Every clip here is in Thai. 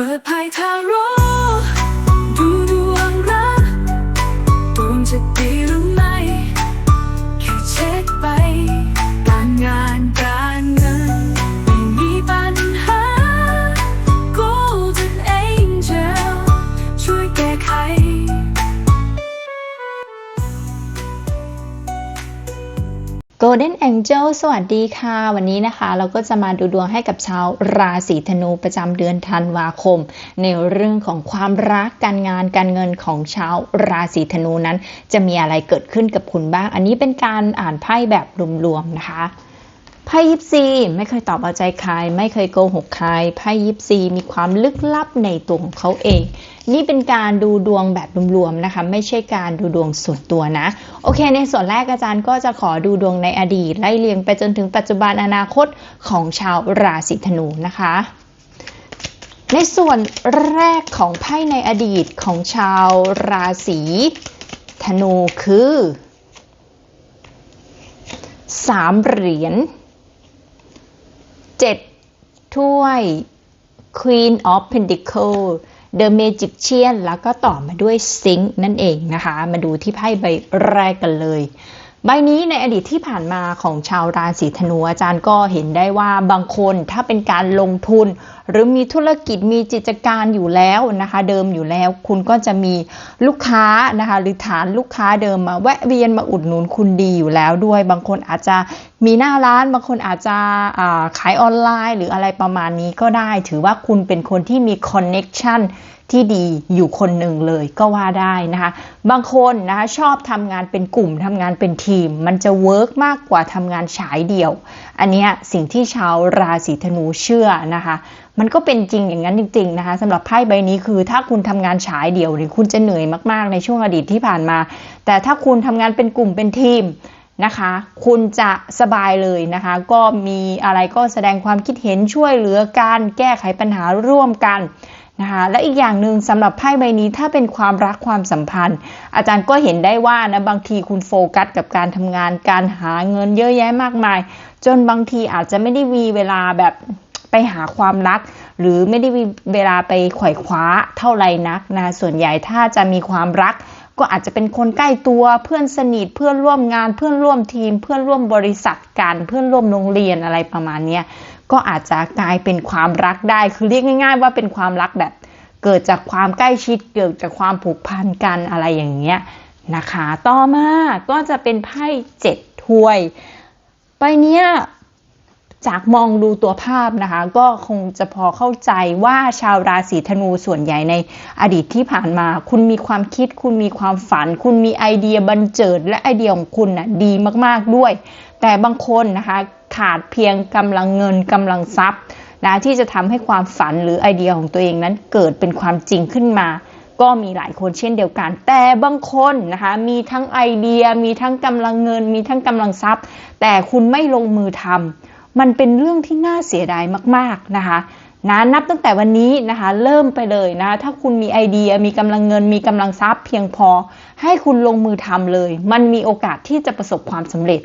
ปิดไพ่ทาโร่ดู Golden Angel สวัสดีค่ะ วันนี้นะคะ เราก็จะมาดูดวงให้กับชาวราศีธนูประจำเดือนธันวาคม ในเรื่องของความรักการงานการเงินของชาวราศีธนูนั้น จะมีอะไรเกิดขึ้นกับคุณบ้าง อันนี้เป็นการอ่านไพ่แบบรวมๆนะคะ ไพ่ยิปซีไม่เคยตอบเอาใจใคร ไม่เคยโกหกใครไพ่ยิปซีมีความลึกลับในตัวของเขาเอง นี่เป็นการดูดวงแบบรวมๆนะคะ ไม่ใช่การดูดวงส่วนตัวนะ โอเค ในส่วนแรกอาจารย์ก็จะขอดูดวงในอดีต ไล่เรียงไปจนถึงปัจจุบันอนาคตของชาวราศีธนูนะคะ ในส่วนแรกของไพ่ในอดีตของชาวราศีธนูคือสามเหรียญ 7 ถ้วย Queen of Pentacle The Magician แล้วก็ต่อมาด้วย Sink นั่นเองนะคะ มาดูที่ไพ่ใบแรกกันเลย ใบนี้ในอดีตที่ผ่านมาของชาวราศีธนูอาจารย์ก็เห็นได้ว่าบางคนถ้าเป็นการลงทุน หรือมีธุรกิจมีกิจการอยู่แล้วนะคะเดิมอยู่แล้ว คุณก็จะมีลูกค้านะคะหรือฐานลูกค้าเดิมมาแวะเวียนมาอุดหนุนคุณดีอยู่แล้วด้วย บางคนอาจจะมีหน้าร้านบางคนอาจจะขายออนไลน์ หรืออะไรประมาณนี้ก็ได้ ถือว่าคุณเป็นคนที่มีคอนเน็ชันที่ดีอยู่คนหนึ่งเลยก็ว่าได้นะคะ บางคนนะคะชอบทำงานเป็นกลุ่มทำงานเป็นทีม มันจะเวิร์กมากกว่าทำงานฉายเดี่ยว อันนี้สิ่งที่ชาวราศีธนูเชื่อนะคะ มันก็เป็นจริงอย่างนั้นจริง ๆนะคะสำหรับไพ่ใบนี้คือ ถ้าคุณทำงานฉายเดี่ยวหรือคุณจะเหนื่อยมากๆในช่วงอดีตที่ผ่านมา แต่ถ้าคุณทำงานเป็นกลุ่มเป็นทีมนะคะ คุณจะสบายเลยนะคะ ก็มีอะไรก็แสดงความคิดเห็นช่วยเหลือการแก้ไขปัญหาร่วมกัน นะคะและอีกอย่างหนึ่งสำหรับไพ่ใบนี้ถ้าเป็นความรักความสัมพันธ์ อาจารย์ก็เห็นได้ว่านะบางทีคุณโฟกัสกับการทำงานการหาเงินเยอะแยะมากมาย จนบางทีอาจจะไม่ได้มีเวลาแบบไปหาความรัก หรือไม่ได้มีเวลาไปไขว่คว้าเท่าไหร่นักนะส่วนใหญ่ถ้าจะมีความรัก ก็อาจจะเป็นคนใกล้ตัวเพื่อนสนิทเพื่อนร่วมงานเพื่อนร่วมทีม เพื่อนร่วมบริษัทกันเพื่อนร่วมโรงเรียนอะไรประมาณนี้ก็อาจจะกลายเป็นความรักได้ คือเรียกง่าย ๆ ว่าเป็นความรักแบบ เกิดจากความใกล้ชิดเกิดจากความผูกพันกันอะไรอย่างเงี้ยนะคะ ต่อมาก็จะเป็นไพ่เจ็ดถ้วยใบเนี้ย จากมองดูตัวภาพนะคะ ก็คงจะพอเข้าใจว่าชาวราศีธนูส่วนใหญ่ในอดีตที่ผ่านมา คุณมีความคิด คุณมีความฝัน คุณมีไอเดียบันเจิด และไอเดียของคุณนะ่ะดีมากๆด้วย แต่บางคนนะคะขาดเพียงกำลังเงินกำลังทรัพย์นะที่จะทำให้ความฝันหรือไอเดียของตัวเองนั้นเกิดเป็นความจริงขึ้นมาก็มีหลายคนเช่นเดียวกัน แต่บางคนนะคะมีทั้งไอเดีย มีทั้งกำลังเงิน มีทั้งกำลังทรัพย์ แต่คุณไม่ลงมือทำ มันเป็นเรื่องที่น่าเสียดายมาก ๆนะคะนะนับตั้งแต่วันนี้นะคะเริ่มไปเลยนะถ้าคุณมีไอเดียมีกำลังเงินมีกำลังทรัพย์เพียงพอ ให้คุณลงมือทำเลย มันมีโอกาสที่จะประสบความสำเร็จ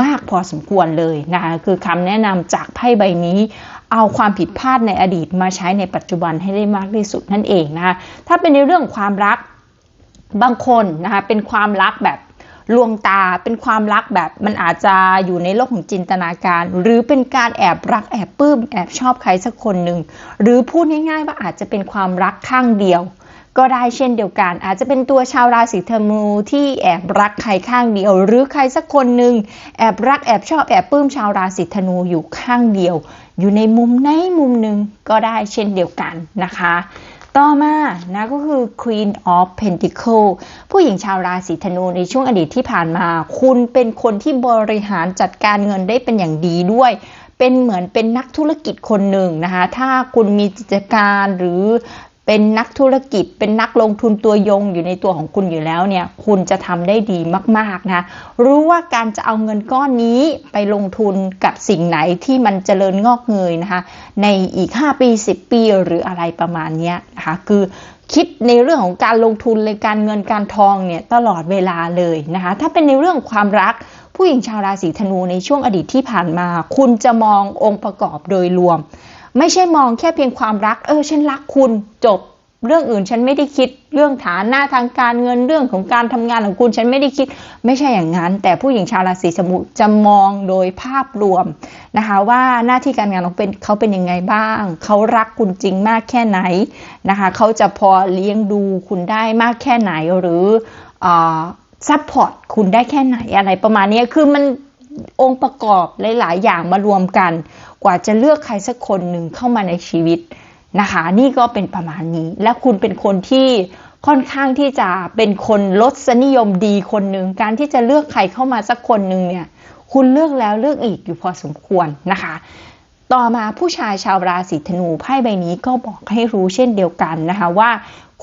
มากพอสมควรเลยนะคะคือคำแนะนำจากไพ่ใบนี้ เอาความผิดพลาดในอดีตมาใช้ในปัจจุบันให้ได้มากที่สุดนั่นเองนะคะถ้าเป็นในเรื่องความรักบางคนนะคะเป็นความรักแบบ ลวงตาเป็นความรักแบบมันอาจจะอยู่ในโลกของจินตนาการ หรือเป็นการแอบรักแอบปลื้มแอบชอบใครสักคนหนึ่งหรือพูดง่ายๆว่าอาจจะเป็นความรักข้างเดียว ก็ได้เช่นเดียวกัน อาจจะเป็นตัวชาวราศีธนูที่แอบรักใครข้างเดียว หรือใครสักคนหนึ่งแอบรักแอบชอบแอบปลื้มชาวราศีธนูอยู่ข้างเดียว อยู่ในมุมไหนมุมหนึ่งก็ได้เช่นเดียวกันนะคะ ต่อมานะก็คือ Queen of Pentacle ผู้หญิงชาวราศีธนูในช่วงอดีตที่ผ่านมา คุณเป็นคนที่บริหารจัดการเงินได้เป็นอย่างดีด้วย เป็นเหมือนเป็นนักธุรกิจคนหนึ่งนะคะ ถ้าคุณมีกิจการหรือ เป็นนักธุรกิจ เป็นนักลงทุนตัวยงอยู่ในตัวของคุณอยู่แล้วเนี่ย คุณจะทำได้ดีมากๆนะ รู้ว่าการจะเอาเงินก้อนนี้ไปลงทุนกับสิ่งไหนที่มันเจริญงอกเงยนะคะ ในอีก 5 ปี 10 ปีหรืออะไรประมาณนี้นะคะ คือคิดในเรื่องของการลงทุนเลยการเงินการทองเนี่ยตลอดเวลาเลยนะคะ ถ้าเป็นในเรื่องความรักผู้หญิงชาวราศีธนูในช่วงอดีตที่ผ่านมา คุณจะมององค์ประกอบโดยรวม ไม่ใช่มองแค่เพียงความรัก เออ ฉันรักคุณจบ เรื่องอื่นฉันไม่ได้คิด เรื่องฐานะทางการเงินเรื่องของการทำงานของคุณฉันไม่ได้คิด ไม่ใช่อย่างนั้น แต่ผู้หญิงชาวราศีสมุจะมองโดยภาพรวมนะคะว่าหน้าที่การงานของเป็นเขาเป็นยังไงบ้าง เขารักคุณจริงมากแค่ไหนนะคะเขาจะพอเลี้ยงดูคุณได้มากแค่ไหนหรือซัพพอร์ตคุณได้แค่ไหนอะไรประมาณนี้คือมันองค์ประกอบหลาย ๆ อย่างมารวมกัน กว่าจะเลือกใครสักคนหนึ่งเข้ามาในชีวิตนะคะ นี่ก็เป็นประมาณนี้ และคุณเป็นคนที่ค่อนข้างที่จะเป็นคนลดสนิยมดีคนหนึ่งการที่จะเลือกใครเข้ามาสักคนหนึ่งเนี่ยคุณเลือกแล้วเลือกอีกอยู่พอสมควรนะคะ ต่อมาผู้ชายชาวราศีธนูไพ่ใบนี้ก็บอกให้รู้เช่นเดียวกันนะคะว่า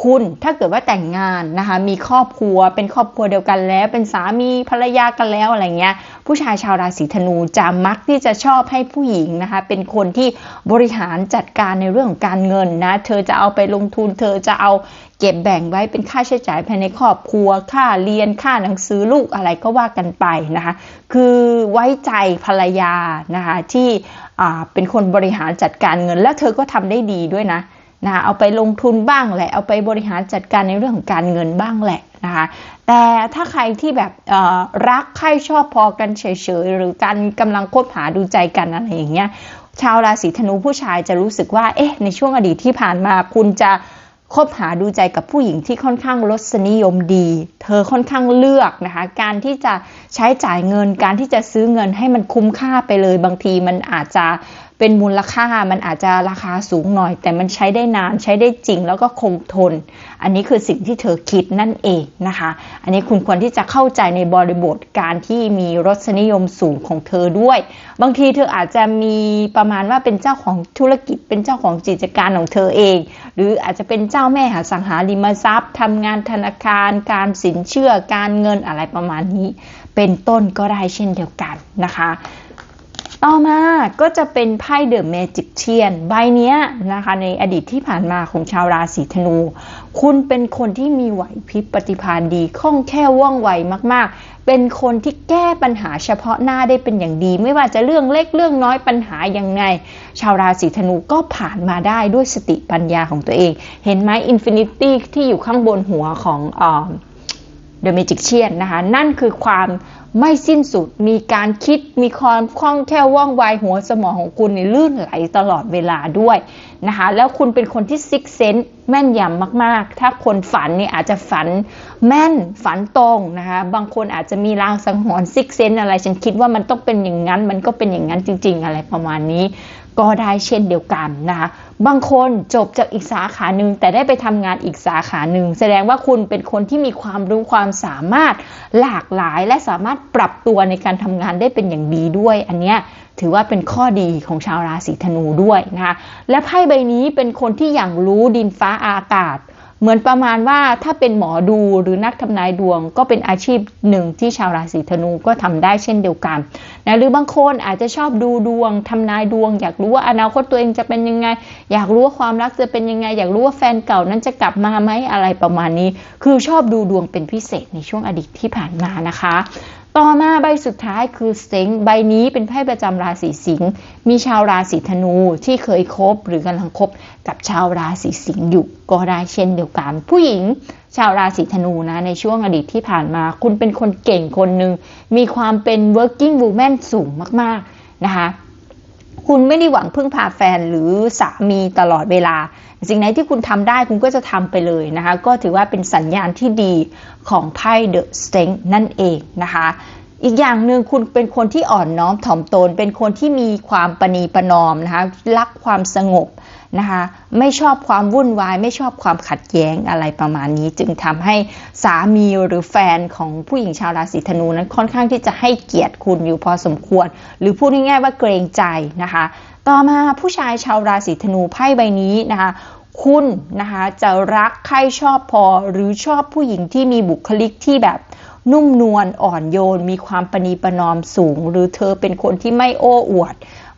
คุณถ้าเกิดว่าแต่งงานนะคะ มีครอบครัวเป็นครอบครัวเดียวกันแล้ว เป็นสามีภรรยากันแล้วอะไรเงี้ย ผู้ชายชาวราศีธนูจะมักที่จะชอบให้ผู้หญิงนะคะ เป็นคนที่บริหารจัดการในเรื่องของการเงินนะ เธอจะเอาไปลงทุน เธอจะเอาเก็บแบ่งไว้เป็นค่าใช้จ่ายภายในครอบครัว ค่าเรียนค่าหนังสือลูกอะไรก็ว่ากันไปนะคะ คือไว้ใจภรรยานะคะที่เป็นคนบริหารจัดการเงิน แล้วเธอก็ทำได้ดีด้วยนะ นะคะเอาไปลงทุนบ้างแหละ เอาไปบริหารจัดการในเรื่องของการเงินบ้างแหละนะคะแต่ถ้าใครที่แบบรักใครชอบพอกันเฉยๆ หรือการกำลังคบหาดูใจกันอะไรอย่างเงี้ยชาวราศีธนูผู้ชายจะรู้สึกว่าเอ๊ะในช่วงอดีตที่ผ่านมาคุณจะคบหาดูใจกับผู้หญิงที่ค่อนข้างลดสนิยมดี เธอค่อนข้างเลือกนะคะ การที่จะใช้จ่ายเงิน การที่จะซื้อเงินให้มันคุ้มค่าไปเลย บางทีมันอาจจะ เป็นมูลค่ามันอาจจะราคาสูงหน่อย แต่มันใช้ได้นานใช้ได้จริงแล้วก็คงทน อันนี้คือสิ่งที่เธอคิดนั่นเองนะคะ อันนี้คุณควรที่จะเข้าใจในบริบทการที่มีรสนิยมสูงของเธอด้วย บางทีเธออาจจะมีประมาณว่าเป็นเจ้าของธุรกิจ เป็นเจ้าของกิจการของเธอเอง หรืออาจจะเป็นเจ้าแม่หาสังหาริมทรัพย์ทำงานธนาคาร การสินเชื่อการเงินอะไรประมาณนี้ เป็นต้นก็ได้เช่นเดียวกันนะคะ ต่อมาก็จะเป็นไพ่เดอะเมจิกเชียนใบนี้นะคะในอดีตที่ผ่านมาของชาวราศีธนู คุณเป็นคนที่มีไหวพริบปฏิภาณดีคล่องแคล่วว่องไวมากๆ เป็นคนที่แก้ปัญหาเฉพาะหน้าได้เป็นอย่างดี ไม่ว่าจะเรื่องเล็กเรื่องน้อยปัญหายังไง ชาวราศีธนูก็ผ่านมาได้ด้วยสติปัญญาของตัวเอง เห็นไหมอินฟินิตี้ที่อยู่ข้างบนหัวของเดอะเมจิกเชียนนะคะนั่นคือความ ไม่สิ้นสุด มีการคิด มีความคล่องแคล่วว่องไวหัวสมองของคุณในลื่นไหลตลอดเวลาด้วย นะคะ แล้วคุณเป็นคนที่ซิกเซนแม่นยำมากๆ ถ้าคนฝันเนี่ยอาจจะฝันแม่นฝันตรงนะคะ บางคนอาจจะมีรางสังหรณ์ซิกเซนอะไรฉันคิดว่ามันต้องเป็นอย่างนั้น มันก็เป็นอย่างนั้นจริง ๆ อะไรประมาณนี้ ก็ได้เช่นเดียวกันนะคะ บางคนจบจากอีกสาขาหนึ่งแต่ได้ไปทำงานอีกสาขาหนึ่งแสดงว่าคุณเป็นคนที่มีความรู้ความสามารถหลากหลาย และสามารถปรับตัวในการทำงานได้เป็นอย่างดีด้วย อันเนี้ยถือว่าเป็นข้อดีของชาวราศีธนูด้วยนะคะและไพ่ใบนี้เป็นคนที่อย่างรู้ดินฟ้าอากาศ เหมือนประมาณว่าถ้าเป็นหมอดูหรือนักทำนายดวง ก็เป็นอาชีพหนึ่งที่ชาวราศีธนูก็ทำได้เช่นเดียวกันนะหรือบางคนอาจจะชอบดูดวงทำนายดวง อยากรู้ว่าอนาคตตัวเองจะเป็นยังไง อยากรู้ว่าความรักจะเป็นยังไง อยากรู้ว่าแฟนเก่านั้นจะกลับมาไหมอะไรประมาณนี้ คือชอบดูดวงเป็นพิเศษในช่วงอดีตที่ผ่านมานะคะ ต่อมาใบสุดท้ายคือสิงใบนี้เป็นไพ่ประจำราศีสิงห์มีชาวราศีธนูที่เคยคบหรือกำลังคบกับชาวราศีสิงห์อยู่ก็ได้เช่นเดียวกัน ผู้หญิงชาวราศีธนูนะในช่วงอดีตที่ผ่านมา คุณเป็นคนเก่งคนหนึ่งมีความเป็น working woman สูงมากๆนะคะ คุณไม่ได้หวังพึ่งพาแฟนหรือสามีตลอดเวลา สิ่งไหนที่คุณทำได้คุณก็จะทำไปเลยนะคะ ก็ถือว่าเป็นสัญญาณที่ดีของไพ่เดอะสเต็งนั่นเองนะคะอีกอย่างหนึ่งคุณเป็นคนที่อ่อนน้อมถ่อมตน เป็นคนที่มีความปณีประนอมนะคะรักความสงบ นะคะไม่ชอบความวุ่นวาย ไม่ชอบความขัดแย้งอะไรประมาณนี้ จึงทำให้สามีหรือแฟนของผู้หญิงชาวราศีธนูนั้นค่อนข้างที่จะให้เกียรติคุณอยู่พอสมควร หรือพูดง่ายๆว่าเกรงใจนะคะ ต่อมาผู้ชายชาวราศีธนูไพ่ใบนี้นะคะคุณนะคะจะรักใครชอบพอหรือชอบผู้หญิงที่มีบุคลิกที่แบบนุ่มนวลอ่อนโยน มีความปณีประนอมสูง หรือเธอเป็นคนที่ไม่โอ้อวด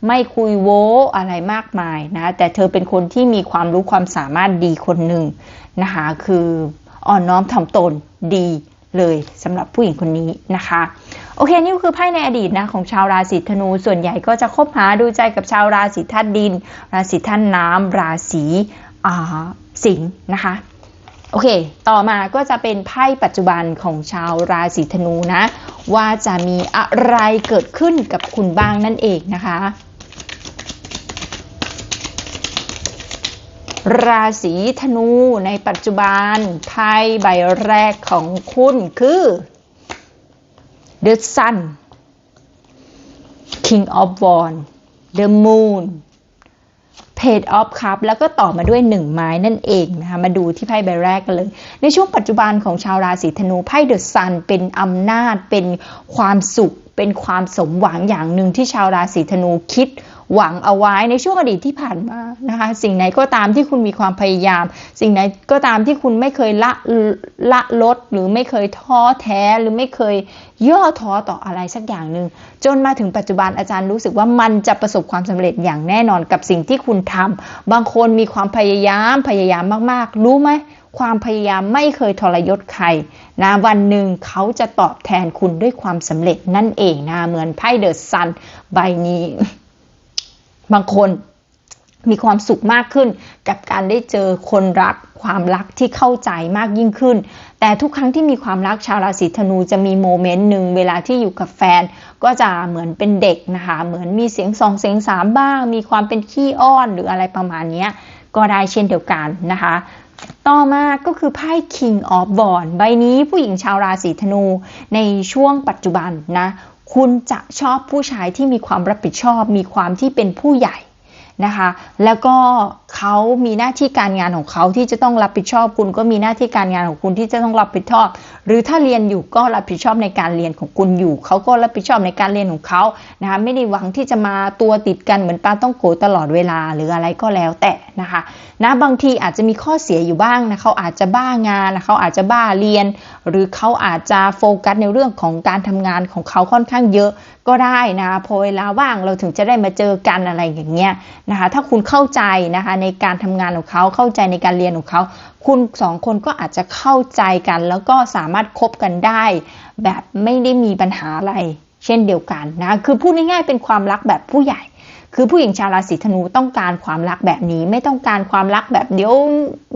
ไม่คุยโว้อะไรมากมายนะ แต่เธอเป็นคนที่มีความรู้ความสามารถดีคนหนึ่งนะคะคืออ่อนน้อมถ่อมตนดีเลยสำหรับผู้หญิงคนนี้นะคะ โอเค นี่คือไพ่ในอดีตนะของชาวราศีธนู ส่วนใหญ่ก็จะคบหาดูใจกับชาวราศีธาตุดิน ราศีธาตุน้ำราศีอ่าสิงห์นะคะ โอเค ต่อมาก็จะเป็นไพ่ปัจจุบันของชาวราศีธนูนะ ว่าจะมีอะไรเกิดขึ้นกับคุณบ้างนั่นเองนะคะ ราศีธนูในปัจจุบันไพ่ใบแรกของคุณคือ The Sun King of Wands The Moon Page of Cup แล้วก็ต่อมาด้วยหนึ่งไม้นั่นเองนะคะมาดูที่ไพ่ใบแรกกันเลย ในช่วงปัจจุบันของชาวราศีธนูไพ่เดอะซันเป็นอำนาจเป็นความสุข เป็นความสมหวังอย่างหนึ่งที่ชาวราศีธนูคิด หวังเอาไว้ในช่วงอดีตที่ผ่านมานะคะสิ่งไหนก็ตามที่คุณมีความพยายาม สิ่งไหนก็ตามที่คุณไม่เคยละละลด หรือไม่เคยท้อแท้หรือไม่เคยย่อท้อต่ออะไรสักอย่างหนึ่งจนมาถึงปัจจุบันอาจารย์รู้สึกว่ามันจะประสบความสำเร็จอย่างแน่นอนกับสิ่งที่คุณทำบางคนมีความพยายามพยายามมากๆ รู้ไหมความพยายามไม่เคยทรยศใครนะวันหนึ่งเขาจะตอบแทนคุณด้วยความสำเร็จนั่นเองนะเหมือนไพ่เดอะซันใบนี้ บางคนมีความสุขมากขึ้น กับการได้เจอคนรักความรักที่เข้าใจมากยิ่งขึ้น แต่ทุกครั้งที่มีความรักชาวราศีธนูจะมีโมเมนต์หนึ่งเวลาที่อยู่กับแฟน ก็จะเหมือนเป็นเด็กนะคะเหมือนมีเสียงสองเสียงสามบ้าง มีความเป็นขี้อ้อนหรืออะไรประมาณนี้ก็ได้เช่นเดียวกันนะคะ ต่อมาก็คือไพ่ King of w a n ใบนี้ผู้หญิงชาวราศีธนูในช่วงปัจจุบันนะ คุณจะชอบผู้ชายที่มีความรับผิดชอบ มีความที่เป็นผู้ใหญ่ นะคะ แล้วก็เขามีหน้าที่การงานของเขาที่จะต้องรับผิดชอบคุณก็มีหน้าที่การงานของคุณที่จะต้องรับผิดชอบ หรือถ้าเรียนอยู่ก็รับผิดชอบในการเรียนของคุณอยู่เขาก็รับผิดชอบในการเรียนของเขานะคะไม่ได้หวังที่จะมาตัวติดกันเหมือนปลาต้องโกตลอดเวลาหรืออะไรก็แล้วแต่นะคะนะบางทีอาจจะมีข้อเสียอยู่บ้างนะเขาอาจจะบ้างานนะเขาอาจจะบ้าเรียน หรือเขาอาจจะโฟกัสในเรื่องของการทำงานของเขาค่อนข้างเยอะ ก็ได้นะพอเวลาว่างเราถึงจะได้มาเจอกันอะไรอย่างเงี้ยนะคะถ้าคุณเข้าใจนะคะในการทำงานของเขาเข้าใจในการเรียนของเขา คุณสองคนก็อาจจะเข้าใจกัน แล้วก็สามารถคบกันได้ แบบไม่ได้มีปัญหาอะไร เช่นเดียวกันนะ คือพูดง่ายๆเป็นความรักแบบผู้ใหญ่ คือผู้หญิงชาวราศีธนูต้องการความรักแบบนี้ ไม่ต้องการความรักแบบเดี๋ยว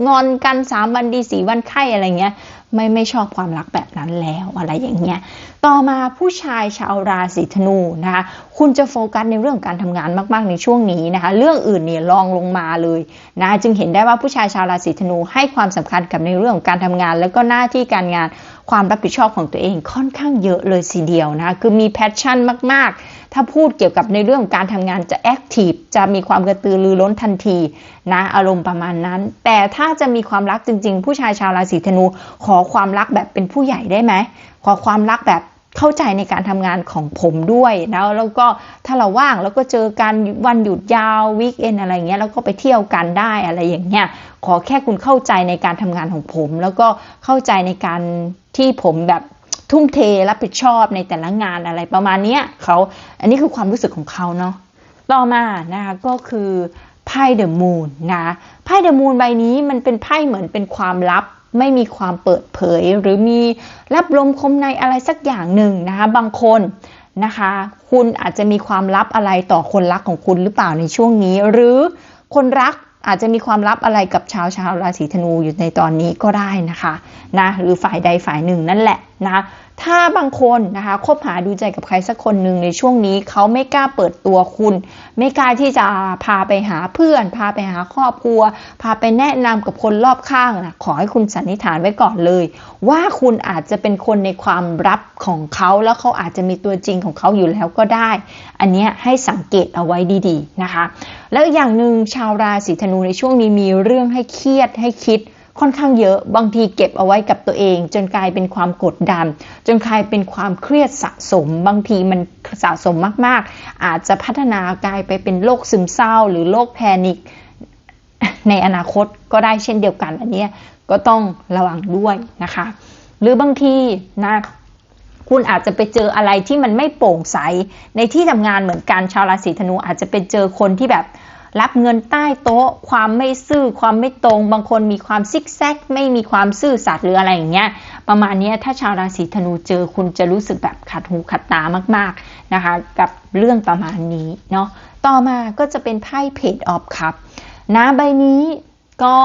งอนกันสามวันดีสี่วันไข้อะไรเงี้ย ไม่ไม่ชอบความรักแบบนั้นแล้วอะไรอย่างเงี้ย ต่อมาผู้ชายชาวราศีธนูนะคะ คุณจะโฟกัสในเรื่องการทำงานมากๆในช่วงนี้นะคะ เรื่องอื่นเนี่ยรองลงมาเลยนะ จึงเห็นได้ว่าผู้ชายชาวราศีธนูให้ความสำคัญกับในเรื่องของการทำงาน แล้วก็หน้าที่การงาน ความรับผิดชอบของตัวเองค่อนข้างเยอะเลยสีเดียวนะคือมีแพชชั่นมากๆ ถ้าพูดเกี่ยวกับในเรื่องการทำงานจะแอคทีฟจะมีความกระตือรือร้นทันทีนะอารมณ์ประมาณนั้น แต่ถ้าจะมีความรักจริง ๆ ผู้ชายชาวราศีธนูขอความรักแบบเป็นผู้ใหญ่ได้ไหมขอความรักแบบ เข้าใจในการทำงานของผมด้วยนะแล้วก็ถ้าเราว่างแล้วก็เจอกันวันหยุดยาววีคเอนอะไรเงี้ยแล้วก็ไปเที่ยวกันได้อะไรอย่างเงี้ยขอแค่คุณเข้าใจในการทำงานของผม แล้วก็เข้าใจในการที่ผมแบบทุ่มเทรับผิดชอบในแต่ละงานอะไรประมาณนี้เขาอันนี้คือความรู้สึกของเขาเนาะต่อมานะคะก็คือไพ่เดอะมูนนะไพ่เดอะมูนใบนี้มันเป็นไพ่เหมือนเป็นความลับ ไม่มีความเปิดเผย หรือมีรับลมคมในอะไรสักอย่างหนึ่งนะคะ บางคนนะคะ คุณอาจจะมีความลับอะไรต่อคนรักของคุณหรือเปล่าในช่วงนี้ หรือคนรักอาจจะมีความลับอะไรกับชาวชาวราศีธนูอยู่ในตอนนี้ก็ได้นะคะนะหรือฝ่ายใดฝ่ายหนึ่งนั่นแหละนะ ถ้าบางคนนะคะคบหาดูใจกับใครสักคนหนึ่งในช่วงนี้เขาไม่กล้าเปิดตัวคุณ ไม่กล้าที่จะพาไปหาเพื่อน พาไปหาครอบครัว พาไปแนะนำกับคนรอบข้างนะขอให้คุณสันนิษฐานไว้ก่อนเลย ว่าคุณอาจจะเป็นคนในความลับของเขาแล้วเขาอาจจะมีตัวจริงของเขาอยู่แล้วก็ได้ อันนี้ให้สังเกตเอาไว้ดีๆนะคะ แล้วอย่างหนึ่งชาวราศีธนูในช่วงนี้มีเรื่องให้เครียดให้คิด ค่อนข้างเยอะบางทีเก็บเอาไว้กับตัวเอง จนกลายเป็นความกดดัน จนกลายเป็นความเครียดสะสม บางทีมันสะสมมากๆ อาจจะพัฒนากลายไปเป็นโรคซึมเศร้า หรือโรคแพนิคในอนาคตก็ได้เช่นเดียวกันอันนี้ก็ต้องระวังด้วยนะคะ หรือบางทีนะคุณอาจจะไปเจออะไรที่มันไม่โปร่งใสในที่ทำงานเหมือนกันชาวราศีธนูอาจจะไปเจอคนที่แบบ รับเงินใต้โต๊ะ ความไม่ซื่อความไม่ตรง บางคนมีความซิกแซก ไม่มีความซื่อสัตย์หรืออะไรอย่างเงี้ยประมาณนี้ถ้าชาวราศีธนูเจอคุณจะรู้สึกแบบขัดหูขัดตามากๆนะคะ กับเรื่องประมาณนี้เนาะต่อมาก็จะเป็นไพ่เพจออฟคับนะใบนี้ก็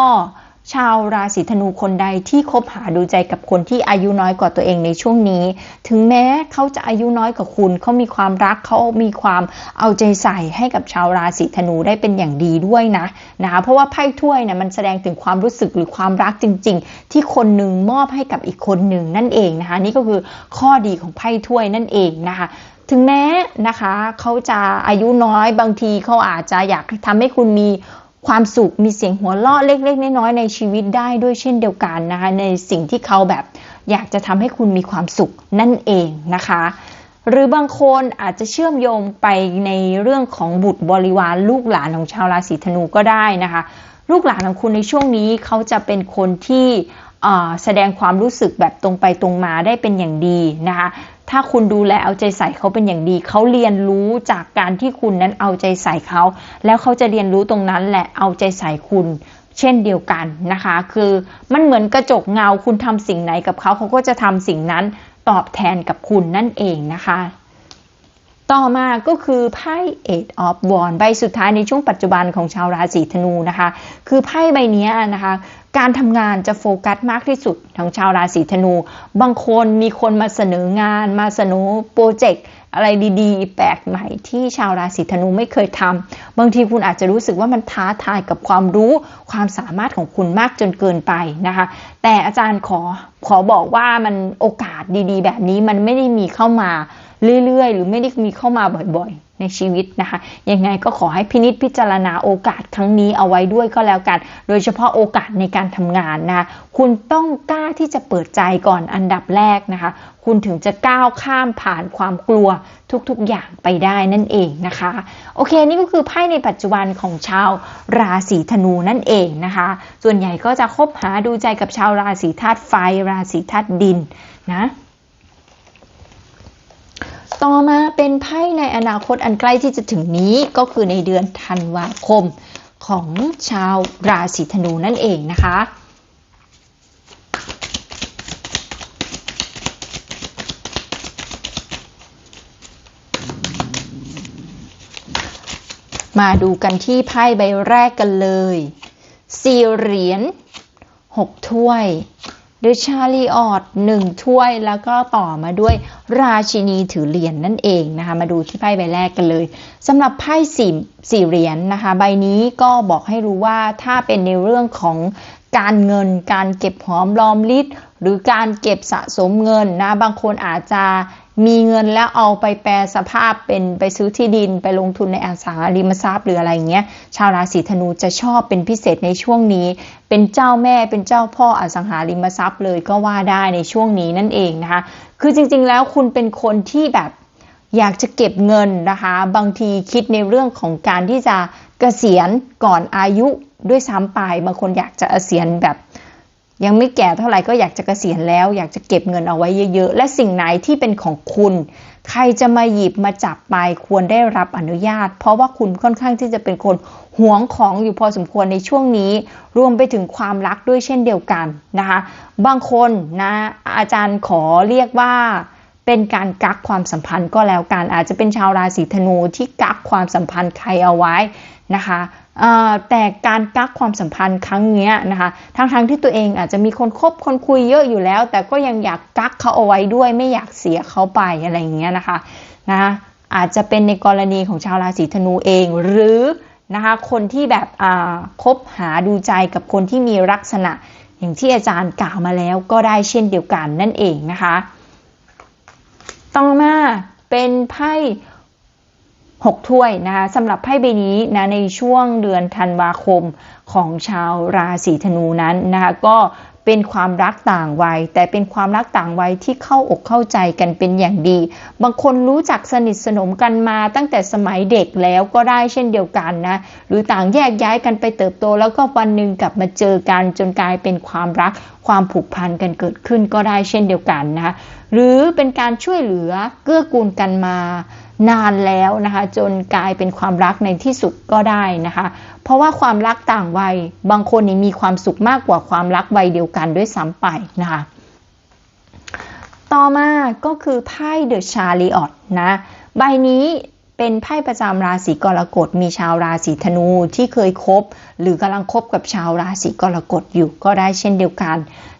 ชาวราศีธนูคนใดที่คบหาดูใจกับคนที่อายุน้อยกว่าตัวเองในช่วงนี้ ถึงแม้เขาจะอายุน้อยกว่าคุณเขามีความรักเขามีความเอาใจใส่ให้กับชาวราศีธนูได้เป็นอย่างดีด้วยนะนะคะเพราะว่าไพ่ถ้วยเนี่ยมันแสดงถึงความรู้สึกหรือความรักจริง ๆ ที่คนหนึ่งมอบให้กับอีกคนหนึ่งนั่นเองนะคะนี่ก็คือข้อดีของไพ่ถ้วยนั่นเองนะคะถึงแม้นะคะเขาจะอายุน้อยบางทีเขาอาจจะอยากทำให้คุณมี ความสุขมีเสียงหัวเราะเล็ก ๆ น้อยๆในชีวิตได้ด้วยเช่นเดียวกันนะคะในสิ่งที่เขาแบบอยากจะทำให้คุณมีความสุขนั่นเองนะคะ หรือบางคนอาจจะเชื่อมโยงไปในเรื่องของบุตรบริวารลูกหลานของชาวราศีธนูก็ได้นะคะ ลูกหลานของคุณในช่วงนี้เขาจะเป็นคนที่ แสดงความรู้สึกแบบตรงไปตรงมาได้เป็นอย่างดีนะคะถ้าคุณดูแลเอาใจใส่เขาเป็นอย่างดี เขาเรียนรู้จากการที่คุณนั้นเอาใจใส่เขา แล้วเขาจะเรียนรู้ตรงนั้นแหละเอาใจใส่คุณ เช่นเดียวกันนะคะ คือมันเหมือนกระจกเงาคุณทำสิ่งไหนกับเขาเขาก็จะทำสิ่งนั้นตอบแทนกับคุณนั่นเองนะคะ ต่อมาก็คือไพ่ Eight of Wands ใบสุดท้ายในช่วงปัจจุบันของชาวราศีธนูนะคะ คือไพ่ใบนี้นะคะ การทำงานจะโฟกัสมากที่สุดของชาวราศีธนู บางคนมีคนมาเสนองานมาเสนอโปรเจกต์อะไรดีๆ แปลกใหม่ที่ชาวราศีธนูไม่เคยทำบางทีคุณอาจจะรู้สึกว่ามันท้าทายกับความรู้ความสามารถของคุณมากจนเกินไปนะคะ แต่อาจารย์ขอ ขอบอกว่ามันโอกาสดีๆ แบบนี้มันไม่ได้มีเข้ามาเรื่อยๆ หรือไม่ได้มีเข้ามาบ่อยๆ ในชีวิตนะคะ ยังไงก็ขอให้พินิจพิจารณาโอกาสครั้งนี้เอาไว้ด้วยก็แล้วกัน โดยเฉพาะโอกาสในการทำงานนะคะ คุณต้องกล้าที่จะเปิดใจก่อนอันดับแรกนะคะ คุณถึงจะก้าวข้ามผ่านความกลัวทุกๆ อย่างไปได้นั่นเองนะคะ โอเค นี่ก็คือไพ่ในปัจจุบันของชาวราศีธนูนั่นเองนะคะ ส่วนใหญ่ก็จะคบหาดูใจกับชาวราศีธาตุไฟราราศีธาตุดินนะต่อมาเป็นไพ่ในอนาคตอันใกล้ที่จะถึงนี้ก็คือในเดือนธันวาคมของชาวราศีธนูนั่นเองนะคะมาดูกันที่ไพ่ใบแรกกันเลย สี่เหรียญหกถ้วย เดชาลีออดหนึ่งถ้วยแล้วก็ต่อมาด้วยราชินีถือเหรียญนนั่นเองนะคะ มาดูที่ไพ่ใบแรกกันเลยสำหรับไพ่สี่สี่เหรียญนนะคะ ใบนี้ก็บอกให้รู้ว่าถ้าเป็นในเรื่องของการเงิน การเก็บหอมรอมริดหรือการเก็บสะสมเงินนะบางคนอาจจะ มีเงินแล้วเอาไปแปลสภาพเป็นไปซื้อที่ดินไปลงทุนในอสังหาริมทรัพย์หรืออะไรเงี้ย ชาวราศีธนูจะชอบเป็นพิเศษในช่วงนี้ เป็นเจ้าแม่เป็นเจ้าพ่ออสังหาริมทรัพย์เลยก็ว่าได้ในช่วงนี้นั่นเองนะคะ คือจริงๆแล้วคุณเป็นคนที่แบบอยากจะเก็บเงินนะคะ บางทีคิดในเรื่องของการที่จะเกษียณก่อนอายุด้วยซ้ำไปบางคนอยากจะเกษียณแบบ ยังไม่แก่เท่าไหร่ก็อยากจะเกษียณแล้ว อยากจะเก็บเงินเอาไว้เยอะๆ และสิ่งไหนที่เป็นของคุณ ใครจะมาหยิบมาจับไปควรได้รับอนุญาต เพราะว่าคุณค่อนข้างที่จะเป็นคนหวงของอยู่พอสมควรในช่วงนี้ รวมไปถึงความรักด้วยเช่นเดียวกันนะคะ บางคนนะอาจารย์ขอเรียกว่า เป็นการกักความสัมพันธ์ก็แล้วกันอาจจะเป็นชาวราศีธนูที่กักความสัมพันธ์ใครเอาไว้นะคะแต่การกักความสัมพันธ์ครั้งนี้นะคะทั้งๆทที่ตัวเองอาจจะมีคนคบคนคุยเยอะอยู่แล้ว แต่ก็ยังอยากกักเขาเอาไว้ด้วยไม่อยากเสียเขาไปอะไรอย่างเงี้ยนะคะนะอาจจะเป็นในกรณีของชาวราศีธนูเอง หรือนะคะคนที่แบบคบหาดูใจกับคนที่มีลักษณะ อย่างที่อาจารย์กล่าวมาแล้วก็ได้เช่นเดียวกันนั่นเองนะคะ ต่อมาเป็นไพ่หกถ้วยนะคะสำหรับไพ่ใบนี้นะในช่วงเดือนธันวาคมของชาวราศีธนูนั้นนะคะก็ เป็นความรักต่างวัย แต่เป็นความรักต่างวัยที่เข้าอกเข้าใจกันเป็นอย่างดี บางคนรู้จักสนิทสนมกันมาตั้งแต่สมัยเด็กแล้วก็ได้เช่นเดียวกันนะ หรือต่างแยกย้ายกันไปเติบโต แล้วก็วันหนึ่งกลับมาเจอกันจนกลายเป็นความรัก ความผูกพันกันเกิดขึ้นก็ได้เช่นเดียวกันนะ หรือเป็นการช่วยเหลือเกื้อกูลกันมา นานแล้วนะคะ จนกลายเป็นความรักในที่สุดก็ได้นะคะ เพราะว่าความรักต่างวัย บางคนนี่มีความสุขมากกว่าความรักวัยเดียวกันด้วยซ้ำไปนะคะ ต่อมาก็คือไพ่เดอะชาริออตนะใบนี้เป็นไพ่ประจำราศีกรกฎมีชาวราศีธนูที่เคยคบ หรือกำลังคบกับชาวราศีกรกฎอยู่ก็ได้เช่นเดียวกัน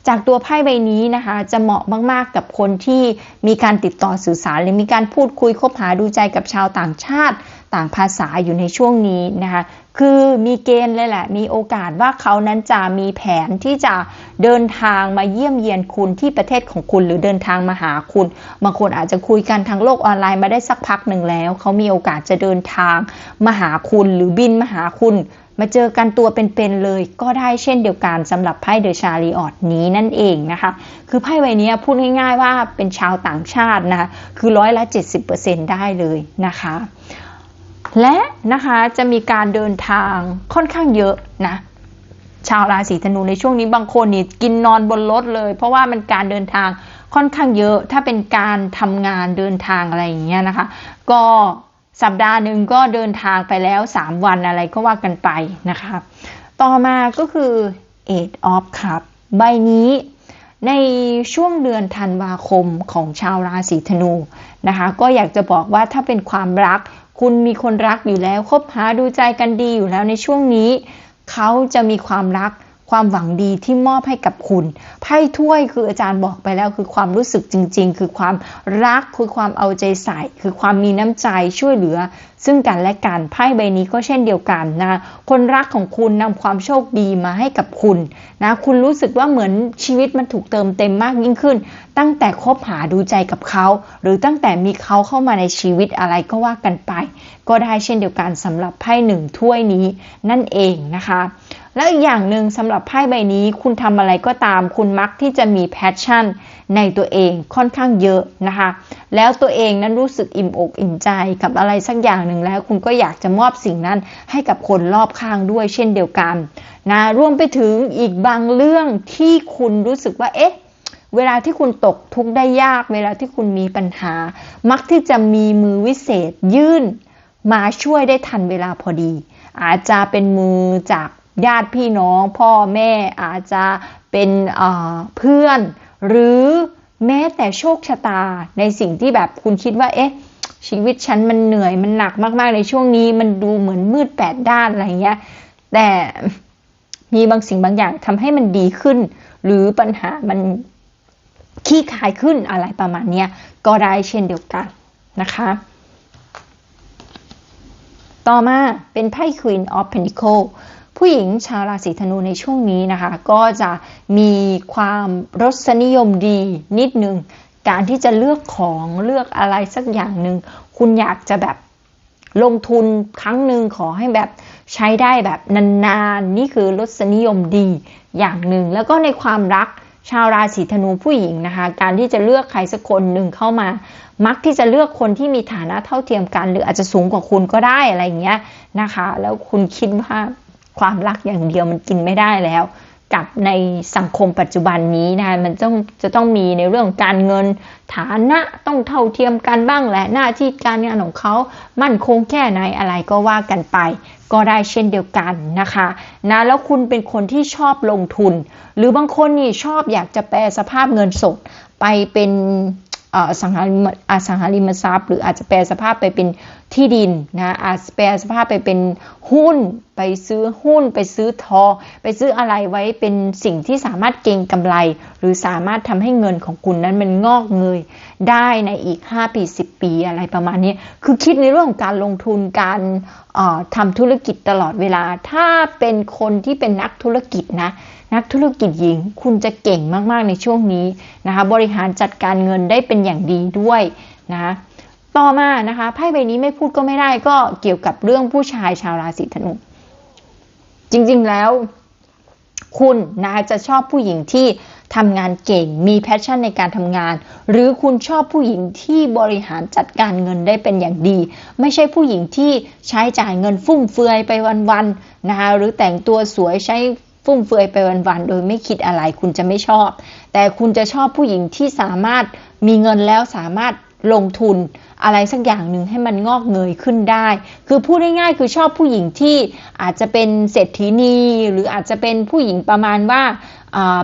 จากตัวไพ่ใบนี้นะคะจะเหมาะมาก ๆ กับคนที่มีการติดต่อสื่อสาร หรือมีการพูดคุยคบหาดูใจกับชาวต่างชาติต่างภาษาอยู่ในช่วงนี้นะคะ คือมีเกณฑ์เลยแหละ มีโอกาสว่าเขานั้นจะมีแผนที่จะเดินทางมาเยี่ยมเยียนคุณที่ประเทศของคุณหรือเดินทางมาหาคุณ บางคนอาจจะคุยกันทางโลกออนไลน์มาได้สักพักหนึ่งแล้ว เขามีโอกาสจะเดินทางมาหาคุณหรือบินมาหาคุณมาเจอกันตัวเป็นๆเลยก็ได้เช่นเดียวกันสำหรับไพ่เดอะชาริออตนี้นั่นเองนะคะ คือไพ่ใบนี้พูดง่ายๆว่าเป็นชาวต่างชาตินะคะ คือร้อยละ 70%ได้เลยนะคะ และนะคะจะมีการเดินทางค่อนข้างเยอะนะชาวราศีธนูในช่วงนี้บางคนนี่กินนอนบนรถเลย เพราะว่ามันการเดินทางค่อนข้างเยอะ ถ้าเป็นการทำงานเดินทางอะไรอย่างเงี้ยนะคะ ก็สัปดาห์หนึ่งก็เดินทางไปแล้ว 3 วันอะไรก็ว่ากันไปนะคะ ต่อมาก็คือ Eight of Cup ใบนี้ ในช่วงเดือนธันวาคมของชาวราศีธนูนะคะ ก็อยากจะบอกว่าถ้าเป็นความรัก คุณมีคนรักอยู่แล้วคบหาดูใจกันดีอยู่แล้วในช่วงนี้ เขาจะมีความรัก ความหวังดีที่มอบให้กับคุณไพ่ถ้วยคืออาจารย์บอกไปแล้ว คือความรู้สึกจริง ๆ คือความรักคือความเอาใจใส่ คือความมีน้ำใจช่วยเหลือ ซึ่งกันและกันไพ่ใบนี้ก็เช่นเดียวกันนะคนรักของคุณนำความโชคดีมาให้กับคุณนะคุณรู้สึกว่าเหมือนชีวิตมันถูกเติมเต็มมากยิ่งขึ้น ตั้งแต่คบหาดูใจกับเขา หรือตั้งแต่มีเขาเข้ามาในชีวิตอะไรก็ว่ากันไป ก็ได้เช่นเดียวกันสำหรับไพ่หนึ่งถ้วยนี้นั่นเองนะคะ แล้วอีกอย่างหนึ่งสำหรับไพ่ใบนี้ คุณทำอะไรก็ตาม คุณมักที่จะมีแพชชั่นในตัวเองค่อนข้างเยอะนะคะ แล้วตัวเองนั้นรู้สึกอิ่มอกอิ่มใจกับอะไรสักอย่างหนึ่งแล้ว คุณก็อยากจะมอบสิ่งนั้นให้กับคนรอบข้างด้วยเช่นเดียวกันนะรวมไปถึงอีกบางเรื่องที่คุณรู้สึกว่าเอ๊ะเวลาที่คุณตกทุกข์ได้ยาก เวลาที่คุณมีปัญหา มักที่จะมีมือวิเศษยื่น มาช่วยได้ทันเวลาพอดี อาจจะเป็นมือจาก ญาติพี่น้องพ่อแม่อาจจะเป็นเพื่อน หรือแม้แต่โชคชะตาในสิ่งที่แบบคุณคิดว่า เอ๊ะ ชีวิตฉันมันเหนื่อยมันหนักมากๆในช่วงนี้ มันดูเหมือนมืดแปดด้านอะไรเงี้ย แต่มีบางสิ่งบางอย่างทำให้มันดีขึ้น หรือปัญหามันขี้คายขึ้นอะไรประมาณนี้ก็ได้เช่นเดียวกันนะคะ ต่อมาเป็นไพ่ Queen of Pentacles ผู้หญิงชาวราศีธนูในช่วงนี้นะคะ ก็จะมีความรสนิยมดีนิดนึง การที่จะเลือกของเลือกอะไรสักอย่างหนึ่งคุณอยากจะแบบลงทุนครั้งหนึ่งขอให้แบบใช้ได้แบบนานๆ นี่คือรสนิยมดีอย่างหนึ่ง แล้วก็ในความรักชาวราศีธนูผู้หญิงนะคะ การที่จะเลือกใครสักคนหนึ่งเข้ามา มักที่จะเลือกคนที่มีฐานะเท่าเทียมกัน หรืออาจจะสูงกว่าคุณก็ได้อะไรอย่างเงี้ยนะคะ แล้วคุณคิดว่า ความรักอย่างเดียวมันกินไม่ได้แล้ว กับในสังคมปัจจุบันนี้นะมันต้องจะต้องมีในเรื่องการเงินฐานะต้องเท่าเทียมกันบ้างแหละหน้าที่การงานของเขามั่นคงแค่ไหนอะไรก็ว่ากันไป ก็ได้เช่นเดียวกันนะคะนะแล้วคุณเป็นคนที่ชอบลงทุน หรือบางคนนี่ชอบอยากจะแปลสภาพเงินสดไปเป็นอสังหาริมทรัพย์หรืออาจจะแปลสภาพไปเป็น ที่ดินนะอาจแปลสภาพไปเป็นหุ้น ไปซื้อหุ้น ไปซื้อทองไปซื้ออะไรไว้เป็นสิ่งที่สามารถเก็งกำไร หรือสามารถทำให้เงินของคุณนั้นมันงอกเงยได้ในอีก 5 ปี 10 ปีอะไรประมาณนี้ คือคิดในเรื่องของการลงทุนการทำธุรกิจตลอดเวลา ถ้าเป็นคนที่เป็นนักธุรกิจนะนักธุรกิจหญิง คุณจะเก่งมากๆในช่วงนี้นะคะบริหารจัดการเงินได้เป็นอย่างดีด้วยนะ ต่อมานะคะไพ่ใบนี้ไม่พูดก็ไม่ได้ก็เกี่ยวกับเรื่องผู้ชายชาวราศีธนู จริงๆแล้ว คุณนะจะชอบผู้หญิงที่ทำงานเก่งมีแพชชั่นในการทำงาน หรือคุณชอบผู้หญิงที่บริหารจัดการเงินได้เป็นอย่างดี ไม่ใช่ผู้หญิงที่ใช้จ่ายเงินฟุ่มเฟือยไปวันๆนะคะหรือแต่งตัวสวยใช้ฟุ่มเฟือยไปวันๆโดยไม่คิดอะไรคุณจะไม่ชอบ แต่คุณจะชอบผู้หญิงที่สามารถมีเงินแล้วสามารถ ลงทุนอะไรสักอย่างหนึ่งให้มันงอกเงยขึ้นได้ คือพูดง่ายๆคือชอบผู้หญิงที่อาจจะเป็นเศรษฐีนีหรืออาจจะเป็นผู้หญิงประมาณว่า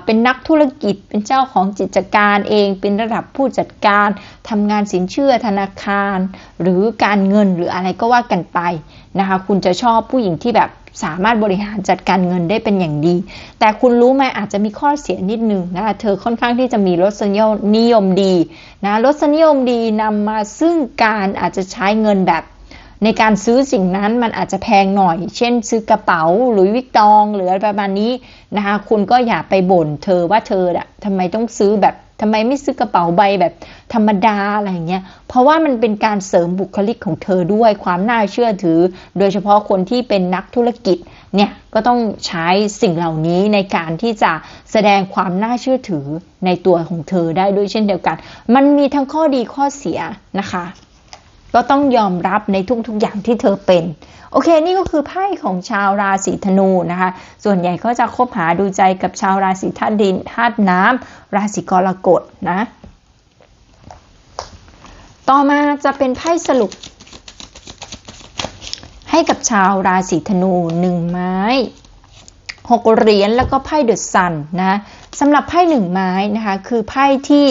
เป็นนักธุรกิจเป็นเจ้าของกิจการเอง เป็นระดับผู้จัดการทำงานสินเชื่อธนาคาร หรือการเงินหรืออะไรก็ว่ากันไป นะคะ คุณจะชอบผู้หญิงที่แบบสามารถบริหารจัดการเงินได้เป็นอย่างดี แต่คุณรู้ไหมอาจจะมีข้อเสียนิดนึงนะคะเธอค่อนข้างที่จะมีรสนิยมดีนะรสนิยมดีนำมาซึ่งการอาจจะใช้เงินแบบในการซื้อสิ่งนั้นมันอาจจะแพงหน่อย เช่น ซื้อกระเป๋าหรือวิกตองหรืออะไรประมาณนี้นะคะ คุณก็อย่าไปบ่นเธอว่าเธออะทำไมต้องซื้อแบบ ทำไมไม่ซื้อกระเป๋าใบแบบธรรมดาอะไรอย่างเงี้ย เพราะว่ามันเป็นการเสริมบุคลิกของเธอด้วยความน่าเชื่อถือ โดยเฉพาะคนที่เป็นนักธุรกิจเนี่ยก็ต้องใช้สิ่งเหล่านี้ในการที่จะแสดงความน่าเชื่อถือในตัวของเธอได้ด้วยเช่นเดียวกัน มันมีทั้งข้อดีข้อเสียนะคะ ก็ต้องยอมรับในทุกๆอย่างที่เธอเป็น โอเค นี่ก็คือไพ่ของชาวราศีธนูนะคะ ส่วนใหญ่ก็จะคบหาดูใจกับชาวราศีธาตุดินธาตุน้ำราศีกรกฎนะ ต่อมาจะเป็นไพ่สรุป ให้กับชาวราศีธนูหนึ่งไม้หกเหรียญแล้วก็ไพ่เดอะซันนะสำหรับไพ่หนึ่งไม้นะคะ คือไพ่ที่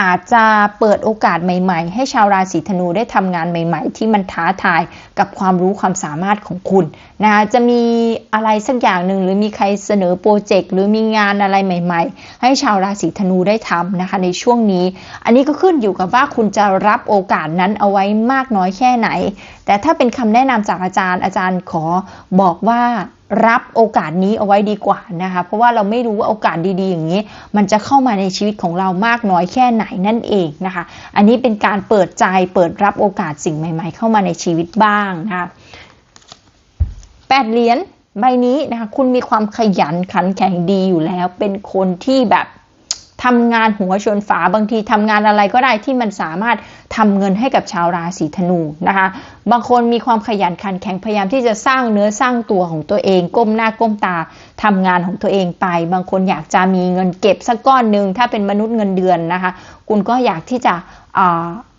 อาจจะเปิดโอกาสใหม่ ๆ ให้ชาวราศีธนูได้ทำงานใหม่ ๆ ที่มันท้าทายกับความรู้ความสามารถของคุณนะคะจะมีอะไรสักอย่างหนึ่งหรือมีใครเสนอโปรเจกต์หรือมีงานอะไรใหม่ ๆ ให้ชาวราศีธนูได้ทำนะคะในช่วงนี้ อันนี้ก็ขึ้นอยู่กับว่าคุณจะรับโอกาสนั้นเอาไว้มากน้อยแค่ไหน แต่ถ้าเป็นคำแนะนำจากอาจารย์อาจารย์ขอบอกว่า รับโอกาสนี้เอาไว้ดีกว่านะคะ เพราะว่าเราไม่รู้ว่าโอกาสดีๆ อย่างนี้ มันจะเข้ามาในชีวิตของเรามากน้อยแค่ไหนนั่นเองนะคะ อันนี้เป็นการเปิดใจเปิดรับโอกาสสิ่งใหม่ ๆ เข้ามาในชีวิตบ้างนะคะแปดเหรียญใบนี้นะคะคุณมีความขยันขันแข็งดีอยู่แล้ว เป็นคนที่แบบ ทำงานหัวชนฝาบางทีทำงานอะไรก็ได้ที่มันสามารถทำเงินให้กับชาวราศีธนูนะคะ บางคนมีความขยันขันแข็งพยายามที่จะสร้างเนื้อสร้างตัวของตัวเอง ก้มหน้าก้มตาทำงานของตัวเองไป บางคนอยากจะมีเงินเก็บสักก้อนหนึ่งถ้าเป็นมนุษย์เงินเดือนนะคะ คุณก็อยากที่จะ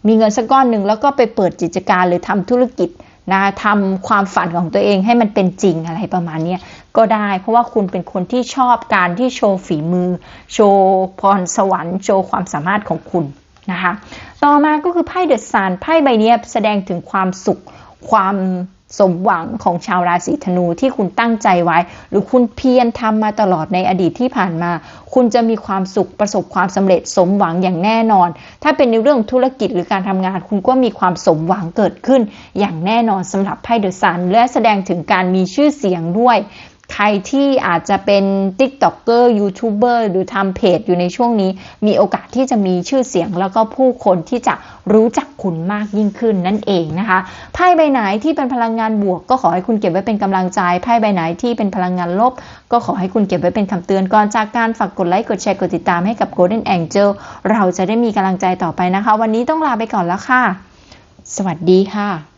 มีเงินสักก้อนหนึ่งแล้วก็ไปเปิดกิจการหรือทำธุรกิจนะทำความฝันของตัวเองให้มันเป็นจริงอะไรประมาณนี้ ก็ได้ เพราะว่าคุณเป็นคนที่ชอบการที่โชว์ฝีมือ โชว์พรสวรรค์โชว์ความสามารถของคุณนะคะต่อมาก็คือไพ่เดอะซานไพ่ใบนี้แสดงถึงความสุขความสมหวังของชาวราศีธนูที่คุณตั้งใจไว้ หรือคุณเพียรทำมาตลอดในอดีตที่ผ่านมา คุณจะมีความสุขประสบความสำเร็จสมหวังอย่างแน่นอน ถ้าเป็นในเรื่องธุรกิจหรือการทำงาน คุณก็มีความสมหวังเกิดขึ้น อย่างแน่นอนสำหรับไพ่เดอะซันและแสดงถึงการมีชื่อเสียงด้วย ใครที่อาจจะเป็นติ๊กต็อกเกอร์ยูทูบเบอร์หรือทำเพจอยู่ในช่วงนี้ มีโอกาสที่จะมีชื่อเสียงแล้วก็ผู้คนที่จะรู้จักคุณมากยิ่งขึ้นนั่นเองนะคะ ไพ่ใบไหนที่เป็นพลังงานบวก ก็ขอให้คุณเก็บไว้เป็นกำลังใจ ไพ่ใบไหนที่เป็นพลังงานลบ ก็ขอให้คุณเก็บไว้เป็นคำเตือนก่อนจากการฝากกดไลค์กดแชร์กดติดตามให้กับ Golden Angel เราจะได้มีกำลังใจต่อไปนะคะ วันนี้ต้องลาไปก่อนแล้วค่ะ สวัสดีค่ะ